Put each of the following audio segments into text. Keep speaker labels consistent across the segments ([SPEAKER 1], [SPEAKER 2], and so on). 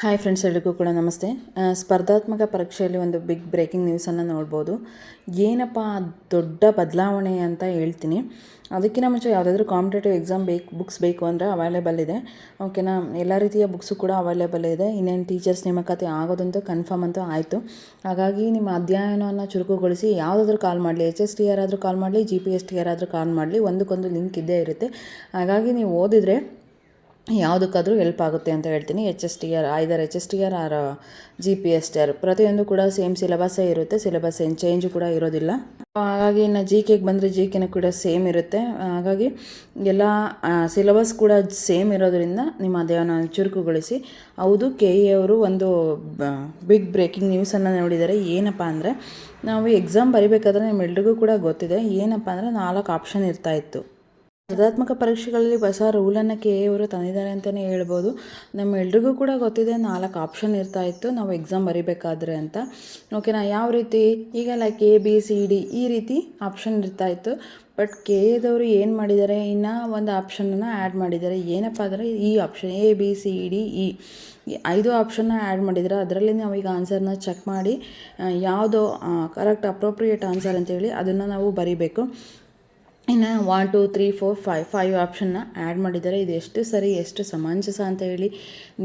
[SPEAKER 1] Hi friends ಎಲ್ರಿಗೂ ಕೂಡ ನಮಸ್ತೆ. ಸ್ಪರ್ಧಾತ್ಮಕ ಪರೀಕ್ಷೆಯಲ್ಲಿ ಒಂದು ಬಿಗ್ ಬ್ರೇಕಿಂಗ್ ನ್ಯೂಸನ್ನು ನೋಡ್ಬೋದು. ಏನಪ್ಪ ದೊಡ್ಡ ಬದಲಾವಣೆ ಅಂತ ಹೇಳ್ತೀನಿ. ಅದಕ್ಕಿಂತ ಮುಂಚೆ ಯಾವುದಾದ್ರೂ ಕಾಂಪಿಟೇಟಿವ್ ಎಕ್ಸಾಮ್ ಬೇಕು ಬುಕ್ಸ್ ಬೇಕು ಅಂದರೆ ಅವೈಲೇಬಲ್ ಇದೆ. ಓಕೆನಾ ಎಲ್ಲ ರೀತಿಯ ಬುಕ್ಸು ಕೂಡ ಅವೈಲೇಬಲ್ ಇದೆ. ಇನ್ನೇನು ಟೀಚರ್ಸ್ ನೇಮಕಾತಿ ಆಗೋದಂತೂ ಕನ್ಫರ್ಮ್ ಅಂತೂ ಆಯಿತು. ಹಾಗಾಗಿ ನಿಮ್ಮ ಅಧ್ಯಯನವನ್ನು ಚುರುಕುಗೊಳಿಸಿ, ಯಾವುದಾದ್ರೂ ಕಾಲ್ ಮಾಡಲಿ. ಎಚ್ ಎಸ್ ಟಿ ಯಾರಾದರೂ ಕಾಲ್ ಮಾಡಲಿ ಜಿ ಪಿ ಎಸ್ ಟಿ ಯಾರಾದರೂ ಕಾಲ್ ಮಾಡಲಿ. ಒಂದಕ್ಕೊಂದು ಲಿಂಕ್ ಇದ್ದೇ ಇರುತ್ತೆ. ಹಾಗಾಗಿ ನೀವು ಓದಿದರೆ ಯಾವುದಕ್ಕಾದರೂ ಹೆಲ್ಪ್ ಆಗುತ್ತೆ ಅಂತ ಹೇಳ್ತೀನಿ. H S T R either H S T R R G P S T R ಪ್ರತಿಯೊಂದು ಕೂಡ ಸೇಮ್ ಸಿಲೆಬಸ್ಸೇ ಇರುತ್ತೆ. ಸಿಲೆಬಸ್ ಏನು ಚೇಂಜು ಕೂಡ ಇರೋದಿಲ್ಲ. ಹಾಗಾಗಿ ಇನ್ನು ಜಿ ಕೆಗೆ ಬಂದರೆ ಜಿ ಕೆನೂ ಕೂಡ ಸೇಮ್ ಇರುತ್ತೆ. ಹಾಗಾಗಿ ಎಲ್ಲ ಸಿಲೆಬಸ್ ಕೂಡ ಸೇಮ್ ಇರೋದರಿಂದ ನಿಮ್ಮ ದೇವನ ಚುರುಕುಗೊಳಿಸಿ. ಹೌದು ಕೆ ಇ ಅವರು ಒಂದು ಬಿಗ್ ಬ್ರೇಕಿಂಗ್ ನ್ಯೂಸನ್ನು ನೋಡಿದ್ದಾರೆ. ಏನಪ್ಪ ಅಂದರೆ, ನಾವು ಎಕ್ಸಾಮ್ ಬರಿಬೇಕಾದ್ರೆ ನಿಮ್ಮೆಲ್ರಿಗೂ ಕೂಡ ಗೊತ್ತಿದೆ. ಏನಪ್ಪ ಅಂದರೆ ನಾಲ್ಕು ಆಪ್ಷನ್ ಇರ್ತಾ ಇತ್ತು. ಸ್ಪರ್ಧಾತ್ಮಕ ಪರೀಕ್ಷೆಗಳಲ್ಲಿ ಹೊಸ ರೂಲನ್ನು ಕೆ ಅವರು ತಂದಿದ್ದಾರೆ ಅಂತಲೇ ಹೇಳ್ಬೋದು. ನಮ್ಮೆಲ್ರಿಗೂ ಕೂಡ ಗೊತ್ತಿದೆ, ನಾಲ್ಕು ಆಪ್ಷನ್ ಇರ್ತಾ ಇತ್ತು. ನಾವು ಎಕ್ಸಾಮ್ ಬರಿಬೇಕಾದ್ರೆ ಅಂತ. ಓಕೆನಾ ಯಾವ ರೀತಿ? ಈಗ like A B C D ಈ ರೀತಿ ಆಪ್ಷನ್ ಇರ್ತಾ ಇತ್ತು. ಬಟ್ ಕೆ ಎದವರು ಏನು ಮಾಡಿದ್ದಾರೆ? ಇನ್ನು ಒಂದು ಆಪ್ಷನನ್ನು ಆ್ಯಡ್ ಮಾಡಿದ್ದಾರೆ. ಏನಪ್ಪ ಅಂದರೆ, ಈ option A B C D E ಐದು ಆಪ್ಷನ್ನ ಆ್ಯಡ್ ಮಾಡಿದ್ದಾರೆ ಅದರಲ್ಲಿ ನಾವು ಈಗ ಆನ್ಸರ್ನ ಚೆಕ್ ಮಾಡಿ ಯಾವುದು ಕರೆಕ್ಟ್ ಅಪ್ರೋಪ್ರಿಯೇಟ್ ಆನ್ಸರ್ ಅಂತೇಳಿ ಅದನ್ನು ನಾವು ಬರಿಬೇಕು. ಇನ್ನು one two three four five five ಆಪ್ಷನ್ನ add ಮಾಡಿದ್ದಾರೆ. ಇದು ಎಷ್ಟು ಸರಿ, ಎಷ್ಟು ಸಮಂಜಸ ಅಂತ ಹೇಳಿ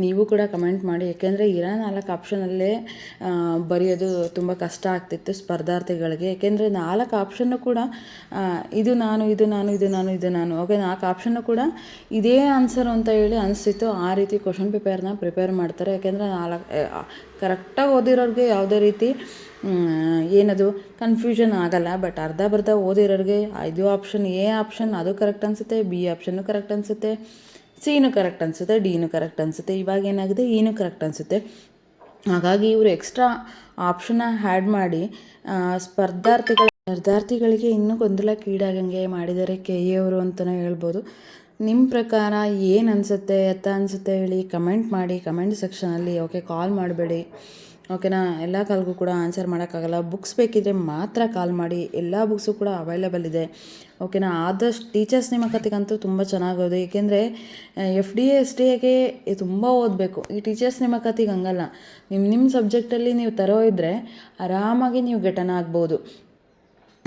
[SPEAKER 1] ನೀವು ಕೂಡ ಕಮೆಂಟ್ ಮಾಡಿ. ಯಾಕೆಂದರೆ ಇರೋ ನಾಲ್ಕು ಆಪ್ಷನಲ್ಲೇ ಬರೆಯೋದು ತುಂಬ ಕಷ್ಟ ಆಗ್ತಿತ್ತು ಸ್ಪರ್ಧಾರ್ಥಿಗಳಿಗೆ. ಯಾಕೆಂದರೆ ನಾಲ್ಕು ಆಪ್ಷನ್ನು ಕೂಡ ಇದು ನಾನು ಇದು ನಾನು ಇದು ನಾನು ಇದು ನಾನು. ಓಕೆ, ನಾಲ್ಕು ಆಪ್ಷನ್ನು ಕೂಡ ಇದೇ ಆನ್ಸರ್ ಅಂತ ಹೇಳಿ ಅನಿಸ್ತಿತ್ತು. ಆ ರೀತಿ ಕ್ವಶನ್ ಪೇಪರ್ನ ಪ್ರಿಪೇರ್ ಮಾಡ್ತಾರೆ. ಯಾಕೆಂದರೆ ನಾಲ್ಕು ಕರೆಕ್ಟಾಗಿ ಓದಿರೋರಿಗೆ ಯಾವುದೇ ರೀತಿ ಏನದು? ಕನ್ಫ್ಯೂಷನ್ ಆಗಲ್ಲ ಬಟ್ ಅರ್ಧ ಬರ್ಧ ಓದಿರೋರಿಗೆ ಇದು ಆಪ್ಷನ್ ಎ ಆಪ್ಷನ್ ಅದು ಕರೆಕ್ಟ್ ಅನಿಸುತ್ತೆ ಬಿ ಆಪ್ಷನ್ನು ಕರೆಕ್ಟ್ ಅನಿಸುತ್ತೆ ಸಿನೂ ಕರೆಕ್ಟ್ ಅನಿಸುತ್ತೆ ಡಿನೂ ಕರೆಕ್ಟ್ ಅನಿಸುತ್ತೆ, ಇವಾಗ ಏನಾಗಿದೆ ಇನೂ ಕರೆಕ್ಟ್ ಅನಿಸುತ್ತೆ. ಹಾಗಾಗಿ ಇವರು ಎಕ್ಸ್ಟ್ರಾ ಆಪ್ಷನ್ನ ಹ್ಯಾಡ್ ಮಾಡಿ ಸ್ಪರ್ಧಾರ್ಥಿಗಳ, ಸ್ಪರ್ಧಾರ್ಥಿಗಳಿಗೆ ಇನ್ನೂ ಗೊಂದಲಕ್ಕೀಡಾಗಂಗೆ ಮಾಡಿದ್ದಾರೆ ಕೆ ಎ ಅವರು ಅಂತಲೇ ಹೇಳ್ಬೋದು. ನಿಮ್ಮ ಪ್ರಕಾರ ಏನು ಅನಿಸುತ್ತೆ, ಎತ್ತ ಅನಿಸುತ್ತೆ ಹೇಳಿ ಕಮೆಂಟ್ ಮಾಡಿ ಕಮೆಂಟ್ ಸೆಕ್ಷನಲ್ಲಿ ಓಕೆ ಕಾಲ್ ಮಾಡಬೇಡಿ. ಓಕೆನಾ? ಎಲ್ಲ ಕಾಲ್ಗೂ ಕೂಡ ಆನ್ಸರ್ ಮಾಡೋಕ್ಕಾಗಲ್ಲ. ಬುಕ್ಸ್ ಬೇಕಿದ್ರೆ ಮಾತ್ರ ಕಾಲ್ ಮಾಡಿ. ಎಲ್ಲ ಬುಕ್ಸು ಕೂಡ ಅವೈಲೇಬಲ್ ಇದೆ. ಓಕೆನಾ? ಆದಷ್ಟು ಟೀಚರ್ಸ್ ನೇಮಕಾತಿಗಂತೂ ತುಂಬ ಚೆನ್ನಾಗೋದು. ಏಕೆಂದರೆ ಎಫ್ ಡಿ ಎಸ್ ಡಿ ಎಗೆ ತುಂಬ ಓದಬೇಕು. ಈ ಟೀಚರ್ಸ್ ನೇಮಕಾತಿಗೆ ಹಂಗಲ್ಲ. ನಿಮ್ಮ ನಿಮ್ಮ ಸಬ್ಜೆಕ್ಟಲ್ಲಿ ನೀವು ತರೋ ಇದ್ದರೆ ಆರಾಮಾಗಿ ನೀವು ಗೆಟನ್ ಆಗ್ಬೋದು.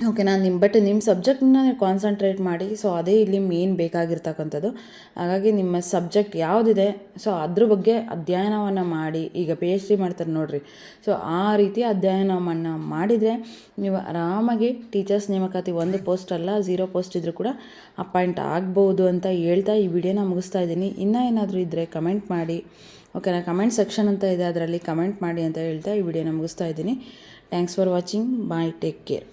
[SPEAKER 1] ಓಕೆನಾ ನಿಮ್ಮ ಬಟ್ ನಿಮ್ಮ ಸಬ್ಜೆಕ್ಟ್ನ ಕಾನ್ಸಂಟ್ರೇಟ್ ಮಾಡಿ ಸೊ ಅದೇ ಇಲ್ಲಿ ಮೇನ್ ಬೇಕಾಗಿರ್ತಕ್ಕಂಥದ್ದು. ಹಾಗಾಗಿ ನಿಮ್ಮ ಸಬ್ಜೆಕ್ಟ್ ಯಾವುದಿದೆ ಸೊ ಅದ್ರ ಬಗ್ಗೆ ಅಧ್ಯಯನವನ್ನು ಮಾಡಿ, ಈಗ ಪಿ ಎಚ್ ಡಿ ಮಾಡ್ತಾರೆ ನೋಡಿರಿ. ಸೊ ಆ ರೀತಿ ಅಧ್ಯಯನವನ್ನು ಮಾಡಿದರೆ ನೀವು ಆರಾಮಾಗಿ ಟೀಚರ್ಸ್ ನೇಮಕಾತಿ ಒಂದು ಪೋಸ್ಟ್ ಅಲ್ಲ ಝೀರೋ ಪೋಸ್ಟ್ ಇದ್ದರೂ ಕೂಡ ಅಪಾಯಿಂಟ್ ಆಗ್ಬೋದು ಅಂತ ಹೇಳ್ತಾ ಈ ವಿಡಿಯೋನ ಮುಗಿಸ್ತಾ ಇದ್ದೀನಿ. ಇನ್ನೂ ಏನಾದರೂ ಇದ್ದರೆ ಕಮೆಂಟ್ ಮಾಡಿ. ಓಕೆನಾ ಕಮೆಂಟ್ ಸೆಕ್ಷನ್ ಅಂತ ಇದೆ, ಅದರಲ್ಲಿ ಕಮೆಂಟ್ ಮಾಡಿ ಅಂತ ಹೇಳ್ತಾ ಈ ವಿಡಿಯೋನ ಮುಗಿಸ್ತಾ ಇದ್ದೀನಿ. Thanks for watching bye take care